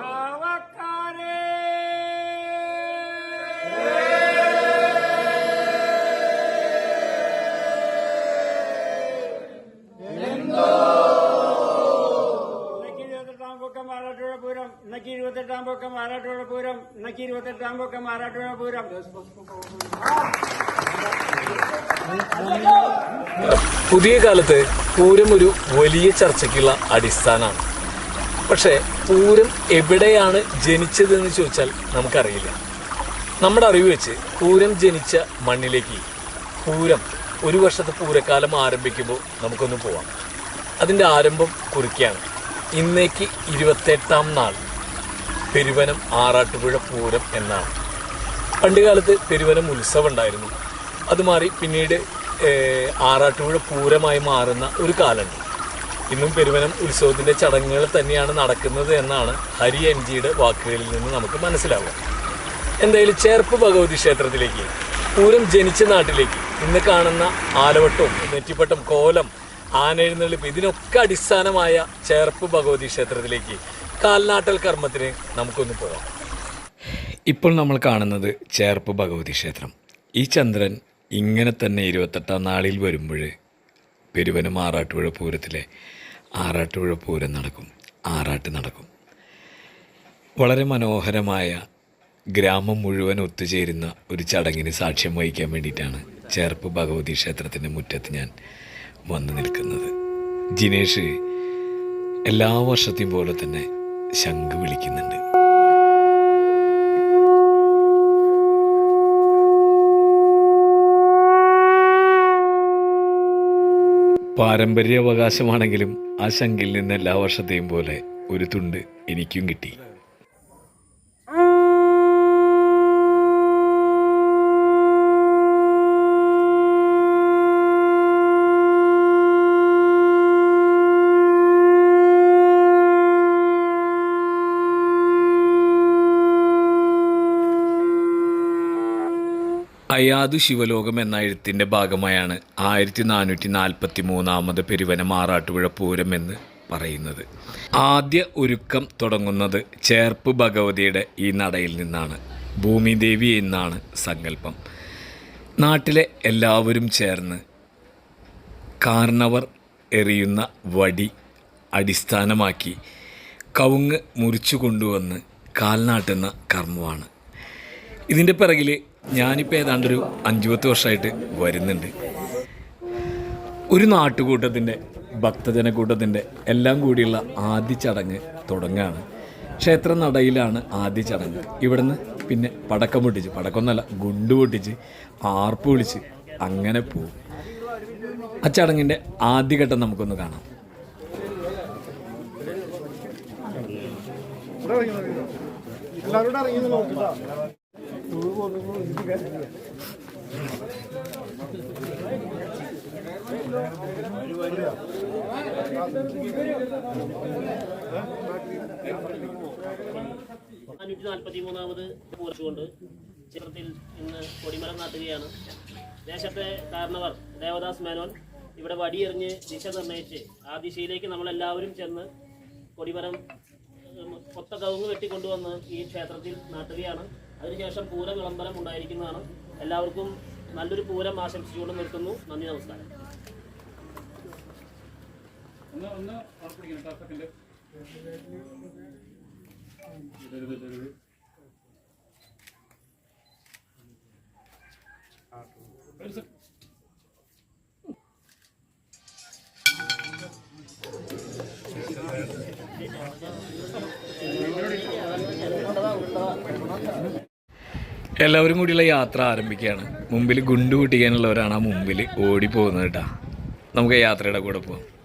കാവക്കാരേ. ഇന്നക്ക് ഇരുപത്തെട്ടാം പൊക്കം ആറാട്ടുപുഴ പൂരം ഇന്നക്ക് ഇരുപത്തെട്ടാം പൊക്കം ആറാട്ടുപുഴ പൂരം ഇന്നക്ക് ഇരുപത്തെട്ടാം പൊക്കം ആറാട്ടുപുഴ പൂരം. പുതിയ കാലത്ത് പൂരം ഒരു വലിയ ചർച്ചയ്ക്കുള്ള അടിസ്ഥാനമാണ്. പക്ഷേ പൂരം എവിടെയാണ് ജനിച്ചതെന്ന് ചോദിച്ചാൽ നമുക്കറിയില്ല. നമ്മുടെ അറിവ് വെച്ച് പൂരം ജനിച്ച മണ്ണിലേക്ക് പൂരം ഒരു വർഷത്തെ പൂരക്കാലം ആരംഭിക്കുമ്പോൾ നമുക്കൊന്ന് പോവാം. അതിന്റെ ആരംഭം കുറിക്കുകയാണ് ഇന്നേക്ക് ഇരുപത്തെട്ടാം നാൾ. പെരുവനം ആറാട്ടുപുഴ പൂരം എന്നാണ്. പണ്ടുകാലത്ത് പെരുവനം ഉത്സവം ഉണ്ടായിരുന്നു. അത് മാറി പിന്നീട് ആറാട്ടുപുഴ പൂരമായി മാറുന്ന ഒരു കാലമുണ്ട്. ഇന്നും പെരുവനം ഉത്സവത്തിന്റെ ചടങ്ങുകൾ തന്നെയാണ് നടക്കുന്നത് എന്നാണ് ഹരി എം ജിയുടെ വാക്കുകളിൽ നിന്ന് നമുക്ക് മനസ്സിലാവുക. എന്തായാലും ചേർപ്പ് ഭഗവതി ക്ഷേത്രത്തിലേക്ക് പൂരം ജനിച്ച നാട്ടിലേക്ക് ഇന്ന് കാണുന്ന ആലവട്ടവും നെറ്റിപ്പട്ടം കോലം ആനെഴുന്നള്ളിപ്പ് ഇതിനൊക്കെ അടിസ്ഥാനമായ ചേർപ്പ് ഭഗവതി ക്ഷേത്രത്തിലേക്ക് കാൽനാട്ടൽ കർമ്മത്തിന് നമുക്കൊന്ന് പോകാം. ഇപ്പോൾ നമ്മൾ കാണുന്നത് ചേർപ്പ് ഭഗവതി ക്ഷേത്രം. ഈ ചന്ദ്രൻ ഇങ്ങനെ തന്നെ ഇരുപത്തെട്ടാം നാളിൽ വരുമ്പോൾ പെരുവനം ആറാട്ടുപുഴ പൂരത്തിലെ ആറാട്ടുപുഴ പൂരം നടക്കും. ആറാട്ട് നടക്കും. വളരെ മനോഹരമായ ഗ്രാമം മുഴുവൻ ഒത്തുചേരുന്ന ഒരു ചടങ്ങിന് സാക്ഷ്യം വഹിക്കാൻ വേണ്ടിയിട്ടാണ് ചേർപ്പ് ഭഗവതി ക്ഷേത്രത്തിന്റെ മുറ്റത്ത് ഞാൻ വന്നു നിൽക്കുന്നത്. ജിനേഷ് എല്ലാ വർഷത്തെയും പോലെ തന്നെ ശംഖ് വിളിക്കുന്നുണ്ട്. പാരമ്പര്യാവകാശമാണെങ്കിലും ആ ശങ്കിൽ നിന്ന് എല്ലാ വർഷത്തെയും പോലെ ഒരു തുണ്ട് എനിക്കും കിട്ടി. അയാതു ശിവലോകം എന്ന എഴുത്തിന്റെ ഭാഗമായാണ് ആയിരത്തി നാനൂറ്റി നാൽപ്പത്തി മൂന്നാമത് പെരുവന മാറാട്ടുപുഴ പൂരം എന്ന് പറയുന്നത്. ആദ്യ ഒരുക്കം തുടങ്ങുന്നത് ചേർപ്പ് ഭഗവതിയുടെ ഈ നടയിൽ നിന്നാണ്. ഭൂമിദേവി എന്നാണ് സങ്കല്പം. നാട്ടിലെ എല്ലാവരും ചേർന്ന് കാർണവർ എറിയുന്ന വടി അടിസ്ഥാനമാക്കി കവുങ്ങ് മുറിച്ചു കൊണ്ടുവന്ന് കാൽനാട്ടുന്ന കർമ്മമാണ്. ഇതിന്റെ പിറകിൽ ഞാനിപ്പോൾ ഏതാണ്ടൊരു അഞ്ചു പത്ത് വർഷമായിട്ട് വരുന്നുണ്ട്. ഒരു നാട്ടുകൂട്ടത്തിന്റെ ഭക്തജനക്കൂട്ടത്തിന്റെ എല്ലാം കൂടിയുള്ള ആദ്യ ചടങ്ങ് തുടങ്ങുകയാണ് ക്ഷേത്ര നടയിലാണ് ആദ്യ ചടങ്ങ്. ഇവിടുന്ന് പിന്നെ പടക്കം പൊട്ടിച്ച് പടക്കമൊന്നുമല്ല ഗുണ്ട് പൊട്ടിച്ച് ആർപ്പ് വിളിച്ച് അങ്ങനെ പോവും. ആ ചടങ്ങിന്റെ ആദ്യഘട്ടം നമുക്കൊന്ന് കാണാം. നാനൂറ്റി നാൽപ്പത്തി മൂന്നാമത് കുറിച്ചുകൊണ്ട് ചിത്രത്തിൽ ഇന്ന് കൊടിമരം നാട്ടുകയാണ്. ദേശത്തെ കാരണവർ ദേവദാസ് മേനോൻ ഇവിടെ വടിയെറിഞ്ഞ് ദിശ നിർണയിച്ച് ആ ദിശയിലേക്ക് നമ്മളെല്ലാവരും ചെന്ന് കൊടിമരം കൊത്ത കവുങ്ങ് വെട്ടിക്കൊണ്ടുവന്ന് ഈ ക്ഷേത്രത്തിൽ നാട്ടുകയാണ്. അതിനുശേഷം പൂര വിളംബരം ഉണ്ടായിരിക്കുന്നതാണ്. എല്ലാവർക്കും നല്ലൊരു പൂരം ആശംസിച്ചുകൊണ്ട് നിർത്തുന്നു. നന്ദി നമസ്കാരം. എല്ലാവരും കൂടിയുള്ള യാത്ര ആരംഭിക്കുകയാണ്. മുമ്പിൽ ഗുണ്ടു പൊട്ടിക്കാനുള്ളവരാണ് ആ മുമ്പിൽ ഓടി പോകുന്നത് കേട്ടാ. നമുക്ക് യാത്രയുടെ കൂടെ പോവാം.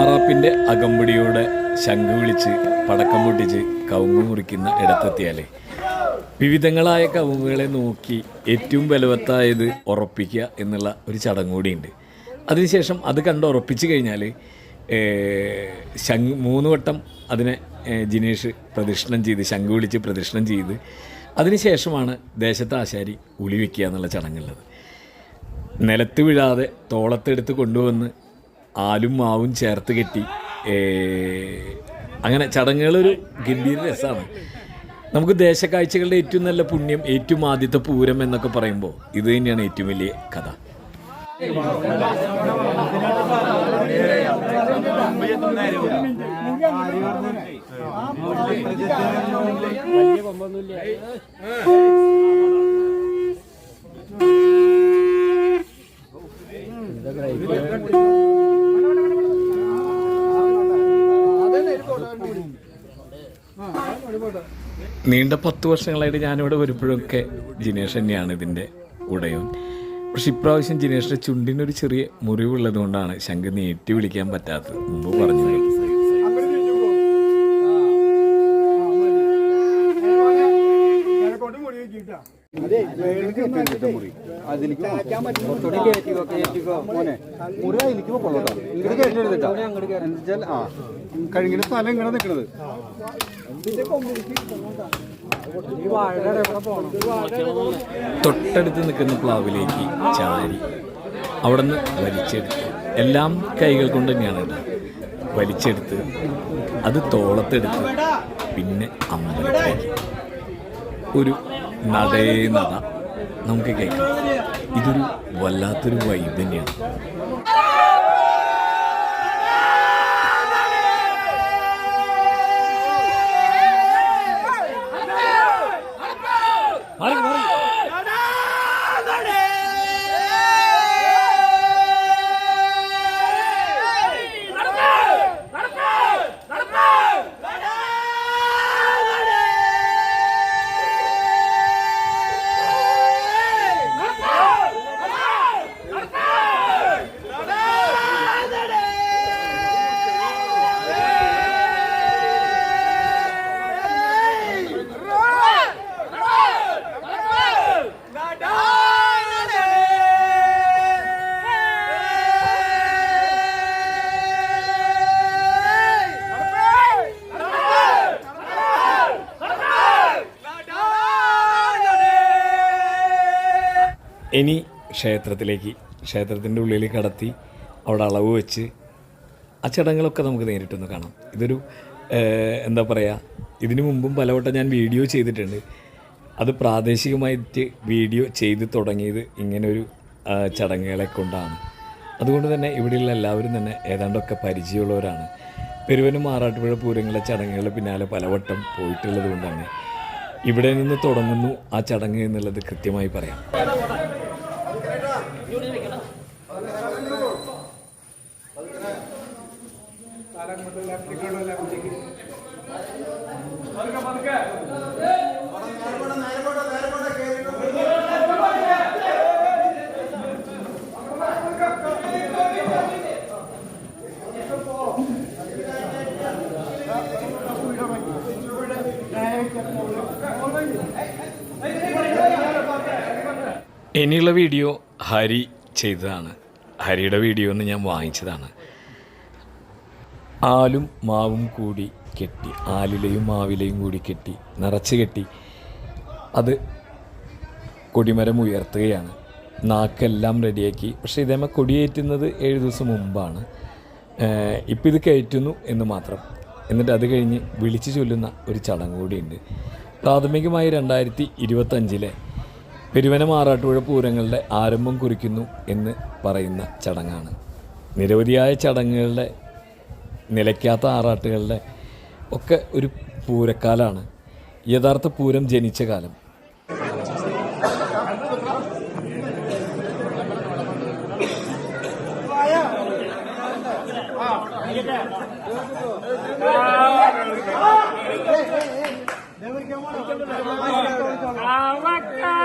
ആറാപ്പിന്റെ അകമ്പടിയോടെ ശംഖ് വിളിച്ച് പടക്കം പൊട്ടിച്ച് കവുങ്ങ് മുറിക്കുന്ന ഇടത്തെത്തിയാലേ. വിവിധങ്ങളായ കവുങ്ങുകളെ നോക്കി ഏറ്റവും ബലവത്തായത് ഉറപ്പിക്കുക എന്നുള്ള ഒരു ചടങ്ങ് കൂടിയുണ്ട്. അതിനുശേഷം അത് കണ്ട് ഉറപ്പിച്ച് കഴിഞ്ഞാൽ ശംഖ് മൂന്ന് വട്ടം അതിനെ ജിനേഷ് പ്രദക്ഷിണം ചെയ്ത് ശംഖ് വിളിച്ച് പ്രദക്ഷിണം ചെയ്ത് അതിനുശേഷമാണ് ദേശത്തെ ആശാരി ഉളി വയ്ക്കുക എന്നുള്ള ചടങ്ങുള്ളത്. നിലത്ത് വീഴാതെ തോളത്തെടുത്ത് കൊണ്ടുവന്ന് ആലും മാവും ചേർത്ത് കെട്ടി. അങ്ങനെ ചടങ്ങുകളൊരു ഗംഭീര രസമാണ്. നമുക്ക് ദേശക്കാഴ്ചകളുടെ ഏറ്റവും നല്ല പുണ്യം ഏറ്റവും ആദ്യത്തെ പൂരം എന്നൊക്കെ പറയുമ്പോൾ ഇത് തന്നെയാണ് ഏറ്റവും വലിയ കഥ. നീണ്ട പത്ത് വർഷങ്ങളായിട്ട് ഞാനിവിടെ വരുമ്പോഴൊക്കെ ജിനേഷ് തന്നെയാണ് ഇതിന്റെ ഉടയും പക്ഷെ ഇപ്രാവശ്യം ജിനേഷിന്റെ ചുണ്ടിനൊരു ചെറിയ മുറിവുള്ളത് കൊണ്ടാണ് ശംഖ് നീട്ടി വിളിക്കാൻ പറ്റാത്തത്. മുമ്പ് പറഞ്ഞു മുറി. കൊള്ളട്ടോ ഇങ്ങോട്ട് എന്നുവെച്ചാൽ ആ കഴിഞ്ഞ സ്ഥലം ഇങ്ങനെ നിൽക്കണത് തൊട്ടടുത്ത് നിൽക്കുന്ന പ്ലാവിലേക്ക് ചാരി അവിടെ നിന്ന് വലിച്ചെടുത്ത്. എല്ലാം കൈകൾ കൊണ്ട് തന്നെയാണ് കേട്ടോ. വലിച്ചെടുത്ത് അത് തോളത്തെടുത്ത് പിന്നെ അമ്മ ഒരു നടേ നട നമുക്ക് കേൾക്കാം. ഇതൊരു വല്ലാത്തൊരു വൈബ് തന്നെയാണ്. ഇനി ക്ഷേത്രത്തിലേക്ക് ക്ഷേത്രത്തിന്റെ ഉള്ളിൽ കടത്തി അവിടെ അളവ് വെച്ച് ആ ചടങ്ങുകളൊക്കെ നമുക്ക് നേരിട്ടൊന്ന് കാണാം. ഇതൊരു എന്താ പറയുക ഇതിനു മുമ്പും പലവട്ടം ഞാൻ വീഡിയോ ചെയ്തിട്ടുണ്ട്. അത് പ്രാദേശികമായിട്ട് വീഡിയോ ചെയ്ത് തുടങ്ങിയത് ഇങ്ങനൊരു ചടങ്ങുകളെ കൊണ്ടാണ്. അതുകൊണ്ട് തന്നെ ഇവിടെയുള്ള എല്ലാവരും തന്നെ ഏതാണ്ടൊക്കെ പരിചയമുള്ളവരാണ്. പെരുവനും മാറാട്ടുപുഴ പൂരങ്ങളിലെ ചടങ്ങുകളുടെ പിന്നാലെ പലവട്ടം പോയിട്ടുള്ളത് കൊണ്ടാണ്. ഇവിടെ നിന്ന് തുടങ്ങുന്നു ആ ചടങ്ങ് എന്നുള്ളത് കൃത്യമായി പറയാം. ഇനിയുള്ള വീഡിയോ ഹരി ചെയ്തതാണ്. ഹരിയുടെ വീഡിയോ ഒന്ന് ഞാൻ വാങ്ങിച്ചതാണ്. ആലും മാവും കൂടി കെട്ടി ആലിലയും മാവിലയും കൂടി കെട്ടി നിറച്ച് കെട്ടി അത് കൊടിമരം ഉയർത്തുകയാണ്. നാക്കെല്ലാം റെഡിയാക്കി. പക്ഷേ ഇതേമ കൊടിയേറ്റുന്നത് ഏഴ് ദിവസം മുമ്പാണ്. ഇപ്പം ഇത് കയറ്റുന്നു എന്ന് മാത്രം. എന്നിട്ട് അത് കഴിഞ്ഞ് വിളിച്ചു ചൊല്ലുന്ന ഒരു ചടങ്ങ് കൂടിയുണ്ട്. പ്രാഥമികമായി രണ്ടായിരത്തി ഇരുപത്തഞ്ചിലെ പെരുവന മാറാട്ടുപുഴ പൂരങ്ങളുടെ ആരംഭം കുറിക്കുന്നു എന്ന് പറയുന്ന ചടങ്ങാണ് നിരവധിയായ ചടങ്ങുകളുടെ നിലയ്ക്കാത്ത ആറാട്ടുകളുടെ ഒക്കെ ഒരു പൂരക്കാലാണ് യഥാർത്ഥ പൂരം ജനിച്ച കാലം കാവക്കാരേ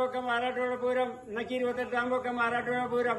ഇരുപത്തെട്ടാം മാറാട്ടുള്ള പൂരം ഇന്നക്കി ഇരുപത്തെട്ടാം പൊക്കം മാറാട്ടുള്ള പൂരം.